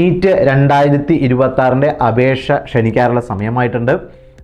NEET രണ്ടായിരത്തി ഇരുപത്തി ആറിന്റെ അപേക്ഷ ക്ഷണിക്കാറുള്ള സമയമായിട്ടുണ്ട്.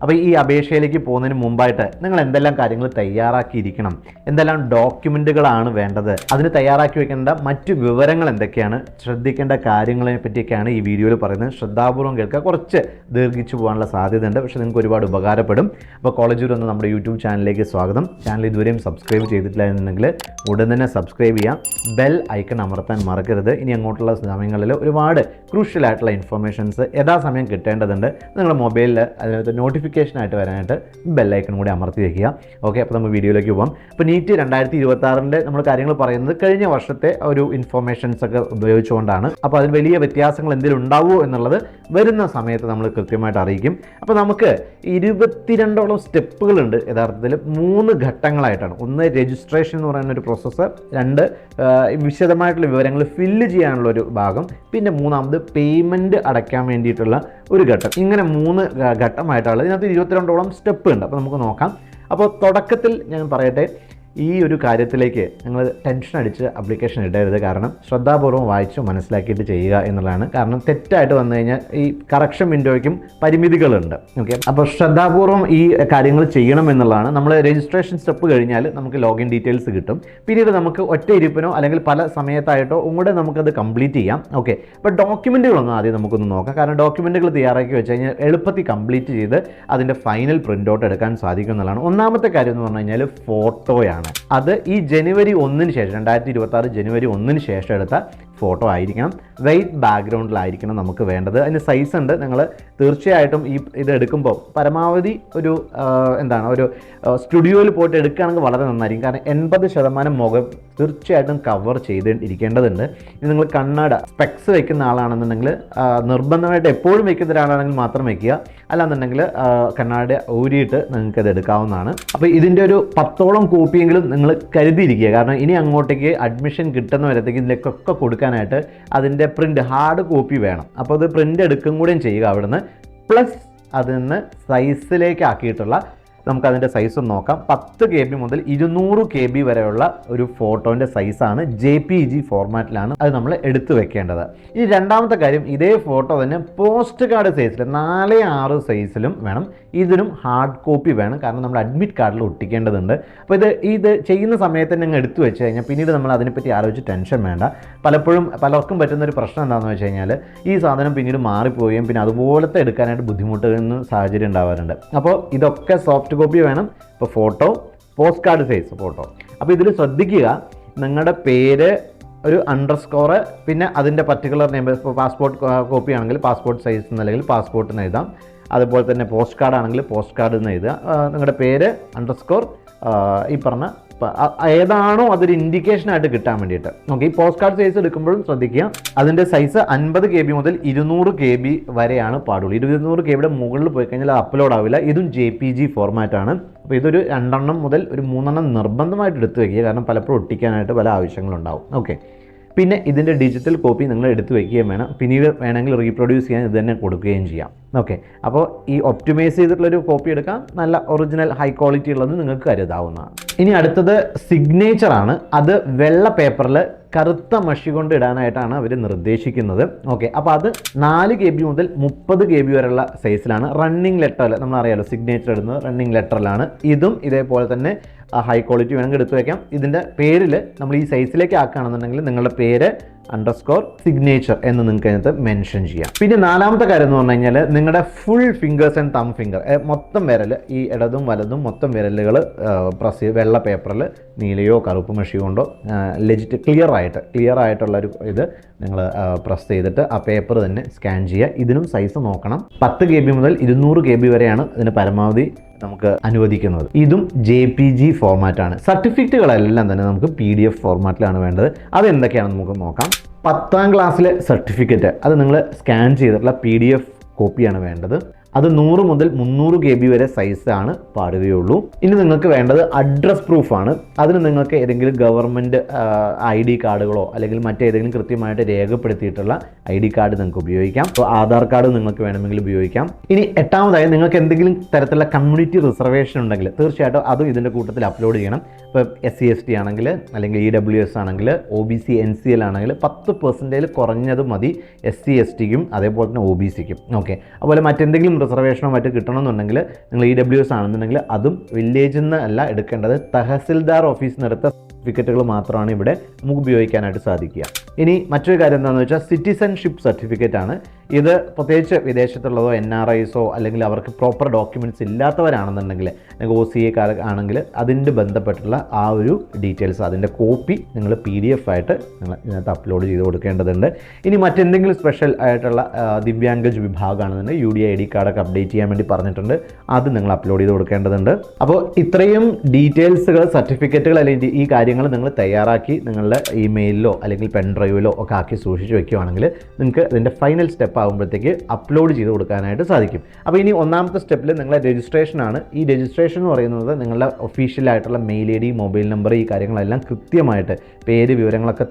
അപ്പോൾ ഈ അപേക്ഷയിലേക്ക് പോകുന്നതിന് മുമ്പായിട്ട് നിങ്ങൾ എന്തെല്ലാം കാര്യങ്ങൾ തയ്യാറാക്കിയിരിക്കണം? എന്തെല്ലാം ഡോക്യുമെന്റുകളാണ് വേണ്ടത്? അതിന് തയ്യാറാക്കി വെക്കേണ്ട മറ്റു വിവരങ്ങൾ എന്തൊക്കെയാണ്? ശ്രദ്ധിക്കേണ്ട കാര്യങ്ങളെ പറ്റിയൊക്കെയാണ് ഈ വീഡിയോയിൽ പറയുന്നത്. ശ്രദ്ധാപൂർവം കേൾക്കുക കുറച്ച് ദീർഘിച്ചു പോകാനുള്ള സാധ്യതയുണ്ട്. പക്ഷേ നിങ്ങൾക്ക് ഒരുപാട് ഉപകാരപ്പെടും. അപ്പോൾ കോളേജ് ഒന്ന് നമ്മുടെ യൂട്യൂബ് ചാനലിലേക്ക് സ്വാഗതം. ചാനൽ ഇതുവരെയും സബ്സ്ക്രൈബ് ചെയ്തിട്ടില്ല എന്നുണ്ടെങ്കിൽ ഉടൻ തന്നെ സബ്സ്ക്രൈബ് ചെയ്യാം. ബെൽ ഐക്കൺ അമർത്താൻ മറക്കരുത്. ഇനി അങ്ങോട്ടുള്ള സമയങ്ങളിൽ ഒരുപാട് ക്രൂഷ്യൽ ആയിട്ടുള്ള ഇൻഫർമേഷൻസ് യഥാസമയം കിട്ടേണ്ടതുണ്ട്. നിങ്ങളുടെ മൊബൈലിൽ അതിനകത്ത് നോട്ടിഫിക്കേഷൻ ആയിട്ട് വരാനായിട്ട് ബെൽ ഐക്കൺ കൂടി അമർത്തി വയ്ക്കുക ഓക്കെ അപ്പോൾ നമ്മൾ വീഡിയോയിലേക്ക് പോകാം അപ്പോൾ നീറ്റ് രണ്ടായിരത്തി ഇരുപത്തി ആറിന്റെ നമ്മൾ കാര്യങ്ങൾ പറയുന്നത് കഴിഞ്ഞ വർഷത്തെ ഒരു ഇൻഫോർമേഷൻസ് ഒക്കെ ഉപയോഗിച്ചുകൊണ്ടാണ്. അപ്പോൾ അതിൽ വലിയ വ്യത്യാസങ്ങൾ എന്തെങ്കിലും ഉണ്ടാവുമോ എന്നുള്ളത് വരുന്ന സമയത്ത് നമ്മൾ കൃത്യമായിട്ട് അറിയിക്കും. അപ്പോൾ നമുക്ക് ഇരുപത്തിരണ്ടോളം സ്റ്റെപ്പുകളുണ്ട് യഥാർത്ഥത്തിൽ മൂന്ന് ഘട്ടങ്ങളായിട്ടാണ്. ഒന്ന് രജിസ്ട്രേഷൻ എന്ന് പറയുന്ന ഒരു പ്രോസസ്സ് രണ്ട് വിശദമായിട്ടുള്ള വിവരങ്ങൾ ഫില്ല് ചെയ്യാനുള്ള ഒരു ഭാഗം പിന്നെ മൂന്നാമത് പേയ്മെന്റ് അടയ്ക്കാൻ വേണ്ടിയിട്ടുള്ള ഒരു ഘട്ടം. ഇങ്ങനെ മൂന്ന് ഘട്ടമായിട്ടാണ്. ഇതിനകത്ത് ഇരുപത്തിരണ്ടോളം സ്റ്റെപ്പ് ഉണ്ട്. അപ്പോൾ നമുക്ക് നോക്കാം. അപ്പോൾ തുടക്കത്തിൽ ഞാൻ പറയട്ടെ ഈ ഒരു കാര്യത്തിലേക്ക് നിങ്ങൾ ടെൻഷൻ അടിച്ച് അപ്ലിക്കേഷൻ ഇടരുത്. കാരണം ശ്രദ്ധാപൂർവം വായിച്ച് മനസ്സിലാക്കിയിട്ട് ചെയ്യുക എന്നുള്ളതാണ്. കാരണം തെറ്റായിട്ട് വന്നു കഴിഞ്ഞാൽ ഈ കറക്ഷൻ വിൻഡോയ്ക്കും പരിമിതികളുണ്ട്. ഓക്കെ അപ്പോൾ ശ്രദ്ധാപൂർവം ഈ കാര്യങ്ങൾ ചെയ്യണം എന്നുള്ളതാണ്. നമ്മൾ രജിസ്ട്രേഷൻ സ്റ്റെപ്പ് കഴിഞ്ഞാൽ നമുക്ക് ലോഗിൻ ഡീറ്റെയിൽസ് കിട്ടും. പിന്നീട് നമുക്ക് ഒറ്റ ഇരിപ്പിനോ അല്ലെങ്കിൽ പല സമയത്തായിട്ടോ കൂടെ നമുക്കത് കംപ്ലീറ്റ് ചെയ്യാം. ഓക്കെ അപ്പോൾ ഡോക്യുമെന്റുകളൊന്നും ആദ്യം നമുക്കൊന്ന് നോക്കാം. കാരണം ഡോക്യുമെന്റുകൾ തയ്യാറാക്കി വെച്ച് കഴിഞ്ഞാൽ എളുപ്പത്തിൽ കംപ്ലീറ്റ് ചെയ്ത് അതിന്റെ ഫൈനൽ പ്രിന്റ് ഔട്ട് എടുക്കാൻ സാധിക്കും എന്നുള്ളതാണ്. ഒന്നാമത്തെ കാര്യം എന്ന് പറഞ്ഞു കഴിഞ്ഞാൽ ഫോട്ടോയാണ് അത് ഈ ജനുവരി ഒന്നിന് ശേഷം രണ്ടായിരത്തി ഇരുപത്തി ആറ് ജനുവരി ഒന്നിന് ശേഷം എടുത്ത ഫോട്ടോ ആയിരിക്കണം. വൈറ്റ് ബാക്ക്ഗ്രൗണ്ടിലായിരിക്കണം നമുക്ക് വേണ്ടത്. അതിന് സൈസ് ഉണ്ട്. നിങ്ങൾ തീർച്ചയായിട്ടും ഈ ഇത് എടുക്കുമ്പോൾ പരമാവധി ഒരു എന്താണ് ഒരു സ്റ്റുഡിയോയിൽ പോയിട്ട് എടുക്കുകയാണെങ്കിൽ വളരെ നന്നായിരിക്കും. കാരണം എൺപത് ശതമാനം മുഖം തീർച്ചയായിട്ടും കവർ ചെയ്ത് ഇരിക്കേണ്ടതുണ്ട്. ഇനി നിങ്ങൾ കണ്ണട സ്പെക്സ് വെക്കുന്ന ആളാണെന്നുണ്ടെങ്കിൽ നിർബന്ധമായിട്ട് എപ്പോഴും വെക്കുന്ന ഒരാളാണെങ്കിൽ മാത്രം വെക്കുക. അല്ലാന്നുണ്ടെങ്കിൽ കണ്ണാട ഊരിയിട്ട് നിങ്ങൾക്ക് അത് എടുക്കാവുന്നതാണ്. അപ്പോൾ ഇതിന്റെ ഒരു പത്തോളം കോപ്പിയെങ്കിലും നിങ്ങൾ കരുതിയിരിക്കുക. കാരണം ഇനി അങ്ങോട്ടേക്ക് അഡ്മിഷൻ കിട്ടുന്ന വരത്തേക്ക് ഇതിലേക്കൊക്കെ കൊടുക്കാനായിട്ട് അതിന്റെ പ്രിന്റ് ഹാർഡ് കോപ്പി വേണം. അപ്പോൾ അത് പ്രിന്റ് എടുക്കും കൂടെയും ചെയ്യുക അവിടുന്ന്. പ്ലസ് അതിൽ നിന്ന് സൈസിലേക്ക് ആക്കിയിട്ടുള്ള നമുക്ക് അതിന്റെ സൈസും നോക്കാം. പത്ത് കെ ബി മുതൽ ഇരുന്നൂറ് കെ ബി വരെയുള്ള ഒരു ഫോട്ടോന്റെ സൈസാണ് ജെ പി ജി ഫോർമാറ്റിലാണ് അത് നമ്മൾ എടുത്തു വെക്കേണ്ടത്. ഈ രണ്ടാമത്തെ കാര്യം ഇതേ ഫോട്ടോ തന്നെ പോസ്റ്റ് കാർഡ് സൈസിൽ നാല് ആറ് സൈസിലും വേണം. ഇതിനും ഹാർഡ് കോപ്പി വേണം. കാരണം നമ്മൾ അഡ്മിറ്റ് കാർഡിൽ ഒട്ടിക്കേണ്ടതുണ്ട്. അപ്പോൾ ഇത് ഇത് ചെയ്യുന്ന സമയത്ത് തന്നെ അങ്ങ് എടുത്തു വെച്ച് കഴിഞ്ഞാൽ പിന്നീട് നമ്മൾ അതിനെപ്പറ്റി ആലോചിച്ച് ടെൻഷൻ വേണ്ട. പലപ്പോഴും പലർക്കും പറ്റുന്ന ഒരു പ്രശ്നം എന്താണെന്ന് വെച്ച് കഴിഞ്ഞാൽ ഈ സാധനം പിന്നീട് മാറിപ്പോവുകയും പിന്നെ അതുപോലത്തെ എടുക്കാനായിട്ട് ബുദ്ധിമുട്ടുന്ന സാഹചര്യം ഉണ്ടാവാറുണ്ട്. അപ്പോൾ ഇതൊക്കെ സോഫ്റ്റ് കോപ്പി വേണം. ഇപ്പോൾ photo post card size photo അപ്പോൾ ഇതിൽ ശ്രദ്ധിക്കുക നിങ്ങളുടെ പേര് ഒരു അണ്ടർ സ്കോറ് പിന്നെ അതിന്റെ പർട്ടിക്കുലർ നെയിം ഇപ്പോൾ പാസ്പോർട്ട് കോപ്പി ആണെങ്കിൽ പാസ്പോർട്ട് സൈസ് എന്നല്ലെങ്കിൽ പാസ്പോർട്ട് എന്ന് എഴുതാം. അതുപോലെ തന്നെ പോസ്റ്റ് കാർഡ് ആണെങ്കിൽ പോസ്റ്റ് കാർഡ് എന്ന് എഴുതുക നിങ്ങളുടെ പേര് അണ്ടർ സ്കോർ ഈ പറഞ്ഞ ഏതാണോ അതൊരു ഇൻഡിക്കേഷൻ ആയിട്ട് കിട്ടാൻ വേണ്ടിയിട്ട്. ഓക്കെ ഈ പോസ്റ്റ് കാർഡ് സൈസ് എടുക്കുമ്പോഴും ശ്രദ്ധിക്കുക. അതിന്റെ സൈസ് അൻപത് കെ ബി മുതൽ ഇരുന്നൂറ് കെ ബി വരെയാണ് പാടുള്ളൂ. ഇരുന്നൂറ് കെ ബിയുടെ മുകളിൽ പോയി കഴിഞ്ഞാൽ അപ്ലോഡ് ആവില്ല. ഇതും ജെ പി ജി ഫോർമാറ്റാണ് അപ്പോൾ ഇതൊരു രണ്ടെണ്ണം മുതൽ ഒരു മൂന്നെണ്ണം നിർബന്ധമായിട്ട് എടുത്തു വയ്ക്കുക കാരണം പലപ്പോഴും ഒട്ടിക്കാനായിട്ട് പല ആവശ്യങ്ങളുണ്ടാവും. ഓക്കെ പിന്നെ ഇതിന്റെ ഡിജിറ്റൽ കോപ്പി നിങ്ങൾ എടുത്തു വയ്ക്കുകയും വേണം. പിന്നീട് വേണമെങ്കിൽ റീപ്രൊഡ്യൂസ് ചെയ്യാൻ ഇത് തന്നെ കൊടുക്കുകയും ചെയ്യാം. ഓക്കെ അപ്പോൾ ഈ ഒപ്റ്റിമൈസ് ചെയ്തിട്ടുള്ളൊരു കോപ്പി എടുക്കാം. നല്ല ഒറിജിനൽ ഹൈ ക്വാളിറ്റി ഉള്ളത് നിങ്ങൾക്ക് കരുതാവുന്നതാണ്. ഇനി അടുത്തത് സിഗ്നേച്ചറാണ് അത് വെള്ള പേപ്പറിൽ കറുത്ത മഷി കൊണ്ട് ഇടാനായിട്ടാണ് അവർ നിർദ്ദേശിക്കുന്നത്. ഓക്കെ അപ്പോൾ അത് നാല് കെ ബി മുതൽ മുപ്പത് കെ ബി വരെയുള്ള സൈസിലാണ് റണ്ണിങ് ലെറ്ററിൽ നമ്മളറിയാലോ സിഗ്നേച്ചർ ഇടുന്നത് റണ്ണിങ് ലെറ്ററിലാണ് ഇതും ഇതേപോലെ തന്നെ ഹൈ ക്വാളിറ്റി വേണമെങ്കിൽ എടുത്തു വയ്ക്കാം ഇതിന്റെ പേരിൽ നമ്മൾ ഈ സൈസിലേക്ക് ആക്കുകയാണെന്നുണ്ടെങ്കിൽ നിങ്ങളുടെ പേര് അണ്ടർസ്കോർ സിഗ്നേച്ചർ എന്ന് നിങ്ങൾക്ക് അതിനകത്ത് മെൻഷൻ ചെയ്യാം. പിന്നെ നാലാമത്തെ കാര്യം എന്ന് പറഞ്ഞു കഴിഞ്ഞാൽ നിങ്ങളുടെ full fingers and thumb finger മൊത്തം വിരൽ ഈ ഇടതും വലതും മൊത്തം വിരലുകൾ പ്രസ് വെള്ള പേപ്പറിൽ നീലയോ കറുപ്പ് മഷിയോ കൊണ്ടോ ലെജിറ്റ് ക്ലിയർ ആയിട്ട് ക്ലിയർ ആയിട്ടുള്ള ഒരു ഇത് നിങ്ങൾ പ്രസ് ചെയ്തിട്ട് ആ പേപ്പർ തന്നെ സ്കാൻ ചെയ്യുക. ഇതിനും സൈസ് നോക്കണം. പത്ത് കെ ബി മുതൽ ഇരുന്നൂറ് കെ ബി വരെയാണ് ഇതിന് പരമാവധി നമുക്ക് അനുവദിക്കുന്നത്. ഇതും ജെ പി ജി ഫോർമാറ്റാണ് സർട്ടിഫിക്കറ്റുകളെല്ലാം തന്നെ നമുക്ക് പി ഡി എഫ് ഫോർമാറ്റിലാണ് വേണ്ടത്. അതെന്തൊക്കെയാണെന്ന് നമുക്ക് നോക്കാം. പത്താം ക്ലാസ്സിലെ സർട്ടിഫിക്കറ്റ് അത് നിങ്ങൾ സ്കാൻ ചെയ്തിട്ടുള്ള പി ഡി എഫ് കോപ്പിയാണ് വേണ്ടത്. അത് നൂറ് മുതൽ മുന്നൂറ് കെ ബി വരെ സൈസാണ് പാടുകയുള്ളൂ. ഇനി നിങ്ങൾക്ക് വേണ്ടത് അഡ്രസ് പ്രൂഫാണ് അതിന് നിങ്ങൾക്ക് ഏതെങ്കിലും ഗവൺമെന്റ് ഐ ഡി കാർഡുകളോ അല്ലെങ്കിൽ മറ്റേതെങ്കിലും കൃത്യമായിട്ട് രേഖപ്പെടുത്തിയിട്ടുള്ള ഐ ഡി കാർഡ് നിങ്ങൾക്ക് ഉപയോഗിക്കാം. അപ്പോൾ ആധാർ കാർഡ് നിങ്ങൾക്ക് വേണമെങ്കിൽ ഉപയോഗിക്കാം. ഇനി എട്ടാമതായി നിങ്ങൾക്ക് എന്തെങ്കിലും തരത്തിലുള്ള കമ്മ്യൂണിറ്റി റിസർവേഷൻ ഉണ്ടെങ്കിൽ തീർച്ചയായിട്ടും അതും ഇതിന്റെ കൂട്ടത്തിൽ അപ്ലോഡ് ചെയ്യണം. ഇപ്പോൾ എസ് സി എസ് ടി ആണെങ്കിൽ അല്ലെങ്കിൽ ഇ ഡബ്ല്യു എസ് ആണെങ്കിൽ O B C N C L ആണെങ്കിൽ പത്ത് പെർസെന്റേജ് കുറഞ്ഞത് മതി എസ് സി എസ് ടിക്കും അതേപോലെ തന്നെ ഒ ബി സിക്കും ഓക്കെ അതുപോലെ മറ്റെന്തെങ്കിലും റിസർവേഷനോ മറ്റോ കിട്ടണമെന്നുണ്ടെങ്കിൽ നിങ്ങൾ ഇ ഡബ്ല്യു എസ് ആണെന്നുണ്ടെങ്കിൽ അതും വില്ലേജിൽ നിന്ന് അല്ല എടുക്കേണ്ടത് തഹസിൽദാർ ഓഫീസിൽ നിന്ന് എടുത്ത സർട്ടിഫിക്കറ്റുകൾ മാത്രമാണ് ഇവിടെ നമുക്ക് ഉപയോഗിക്കാനായിട്ട് സാധിക്കുക. ഇനി മറ്റൊരു കാര്യം എന്താണെന്ന് വെച്ചാൽ സിറ്റിസൺഷിപ്പ് സർട്ടിഫിക്കറ്റ് ആണ്. ഇത് പ്രത്യേകിച്ച് വിദേശത്തുള്ളതോ എൻ ആർ ഐസോ അല്ലെങ്കിൽ അവർക്ക് പ്രോപ്പർ ഡോക്യുമെന്റ്സ് ഇല്ലാത്തവരാണെന്നുണ്ടെങ്കിൽ നിങ്ങൾക്ക് ഒ സി എ ആണെങ്കിൽ അതിന്റെ ബന്ധപ്പെട്ടുള്ള ആ ഒരു ഡീറ്റെയിൽസ് അതിന്റെ കോപ്പി നിങ്ങൾ പി ഡി എഫ് ആയിട്ട് നിങ്ങൾ ഇതിനകത്ത് അപ്ലോഡ് ചെയ്ത് കൊടുക്കേണ്ടതുണ്ട്. ഇനി മറ്റെന്തെങ്കിലും സ്പെഷ്യൽ ആയിട്ടുള്ള ദിവ്യാംഗജ് വിഭാഗമാണെന്നുണ്ടെങ്കിൽ യു ഡി ഐ ഡി കാർഡൊക്കെ അപ്ഡേറ്റ് ചെയ്യാൻ വേണ്ടി പറഞ്ഞിട്ടുണ്ട്. അത് നിങ്ങൾ അപ്ലോഡ് ചെയ്ത് കൊടുക്കേണ്ടതുണ്ട്. അപ്പോൾ ഇത്രയും ഡീറ്റെയിൽസുകൾ സർട്ടിഫിക്കറ്റുകൾ അല്ലെങ്കിൽ ഈ കാര്യങ്ങൾ നിങ്ങൾ തയ്യാറാക്കി നിങ്ങളുടെ ഇമെയിലിലോ അല്ലെങ്കിൽ പെൻ ഡ്രൈവിലോ ഒക്കെ ആക്കി സൂക്ഷിച്ച് വെക്കുകയാണെങ്കിൽ നിങ്ങൾക്ക് അതിന്റെ ഫൈനൽ സ്റ്റെപ്പ് ആകുമ്പോഴത്തേക്ക് അപ്ലോഡ് ചെയ്ത് കൊടുക്കാനായിട്ട് സാധിക്കും. അപ്പോൾ ഇനി ഒന്നാമത്തെ സ്റ്റെപ്പിൽ നിങ്ങളെ രജിസ്ട്രേഷൻ ആണ്. ഈ രജിസ്ട്രേഷൻ എന്ന് പറയുന്നത് നിങ്ങളുടെ ഒഫീഷ്യലായിട്ടുള്ള mail I D mobile number ഈ കാര്യങ്ങളെല്ലാം കൃത്യമായിട്ട് പേര് വിവരങ്ങളൊക്കെ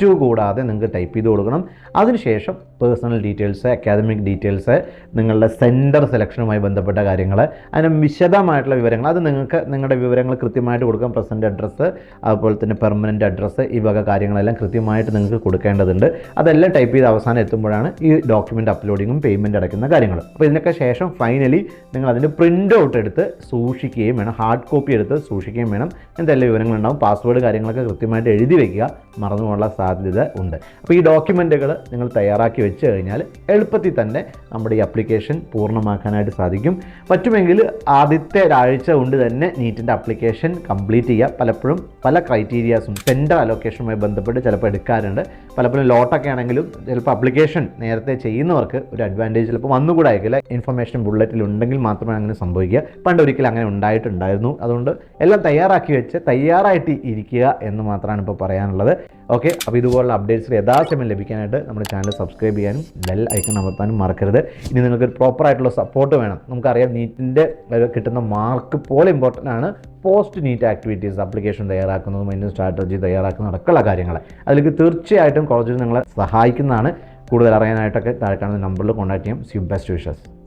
തെറ്റുകൂടാതെ നിങ്ങൾക്ക് ടൈപ്പ് ചെയ്ത് കൊടുക്കണം. അതിനുശേഷം പേഴ്സണൽ ഡീറ്റെയിൽസ് അക്കാദമിക് ഡീറ്റെയിൽസ് നിങ്ങളുടെ സെന്റർ സെലക്ഷനുമായി ബന്ധപ്പെട്ട കാര്യങ്ങൾ അതിന് വിശദമായിട്ടുള്ള വിവരങ്ങൾ അത് നിങ്ങൾക്ക് നിങ്ങളുടെ വിവരങ്ങൾ കൃത്യമായിട്ട് കൊടുക്കാം. പ്രസന്റ് അഡ്രസ്സ് അതുപോലെ തന്നെ പെർമനന്റ് അഡ്രസ്സ് ഈ വക കാര്യങ്ങളെല്ലാം കൃത്യമായിട്ട് നിങ്ങൾക്ക് കൊടുക്കേണ്ടതുണ്ട്. അതെല്ലാം ടൈപ്പ് ചെയ്ത് അവസാനം എത്തുമ്പോഴാണ് ഈ ഡോക്യുമെന്റ് അപ്ലോഡിങ്ങും പേയ്മെന്റ് അടയ്ക്കുന്ന കാര്യങ്ങൾ. അപ്പോൾ ഇതിനൊക്കെ ശേഷം ഫൈനലി നിങ്ങൾ അതിന്റെ പ്രിന്റ് ഔട്ട് എടുത്ത് സൂക്ഷിക്കുകയും വേണം. ഹാർഡ് കോപ്പി എടുത്ത് സൂക്ഷിക്കുകയും വേണം. എന്തെല്ലാം വിവരങ്ങളുണ്ടാവും പാസ്വേഡ് കാര്യങ്ങളൊക്കെ കൃത്യമായിട്ട് എഴുതി വയ്ക്കുക മറന്നു പോകാനുള്ള സാധ്യത ഉണ്ട്. അപ്പോൾ ഈ ഡോക്യുമെന്റുകൾ നിങ്ങൾ തയ്യാറാക്കി വെച്ച് കഴിഞ്ഞാൽ എളുപ്പത്തിൽ തന്നെ നമ്മുടെ ഈ അപ്ലിക്കേഷൻ പൂർണമാക്കാനായിട്ട് സാധിക്കും. പറ്റുമെങ്കിൽ ആദ്യത്തെ ഒരാഴ്ച കൊണ്ട് തന്നെ നീറ്റിന്റെ അപ്ലിക്കേഷൻ കംപ്ലീറ്റ് ചെയ്യുക പലപ്പോഴും പല ക്രൈറ്റീരിയാസും സെന്റർ അലോക്കേഷനുമായി ബന്ധപ്പെട്ട് ചിലപ്പോൾ എടുക്കാറുണ്ട്. പലപ്പോഴും ലോട്ടൊക്കെ ആണെങ്കിലും ചിലപ്പോൾ അപ്ലിക്കേഷൻ നേരത്തെ ചെയ്യുന്നവർക്ക് ഒരു അഡ്വാന്റേജ് ചിലപ്പോൾ വന്നുകൂടെ ആയിരിക്കില്ല ഇൻഫർമേഷൻ ബുള്ളറ്റിൽ ഉണ്ടെങ്കിൽ മാത്രമേ അങ്ങനെ സംഭവിക്കുക. പണ്ട് ഒരിക്കലും അങ്ങനെ ഉണ്ടായിട്ടുണ്ടായിരുന്നു. അതുകൊണ്ട് എല്ലാം തയ്യാറാക്കി വെച്ച് തയ്യാറായിട്ട് ഇരിക്കുക എന്ന് മാത്രമാണ് ഇപ്പോൾ പറയാനുള്ളത്. ഓക്കെ അപ്പോൾ ഇതുപോലുള്ള അപ്ഡേറ്റ്സ് യഥാസമയം ലഭിക്കാനായിട്ട് നമ്മുടെ ചാനൽ സബ്സ്ക്രൈബ് ചെയ്യാനും ബെൽ ഐക്കൺ അമർത്താനും മറക്കരുത്. ഇനി നിങ്ങൾക്ക് പ്രോപ്പർ ആയിട്ടുള്ള സപ്പോർട്ട് വേണം. നമുക്കറിയാം നീറ്റിന്റെ കിട്ടുന്ന മാർക്ക് പോലെ ഇമ്പോർട്ടന്റ് ആണ് പോസ്റ്റ് നീറ്റ് ആക്ടിവിറ്റീസ് അപ്ലിക്കേഷൻ തയ്യാറാക്കുന്നതും അതിന്റെ സ്ട്രാറ്റജി തയ്യാറാക്കുന്നതും അടക്കമുള്ള കാര്യങ്ങൾ. അതിലേക്ക് തീർച്ചയായിട്ടും കോളേജിൽ നിങ്ങളെ സഹായിക്കുന്നതാണ്. കൂടുതൽ അറിയാനായിട്ടൊക്കെ താഴെ കാണുന്ന നമ്പറിൽ കോൺടാക്ട് ചെയ്യാം. C best wishes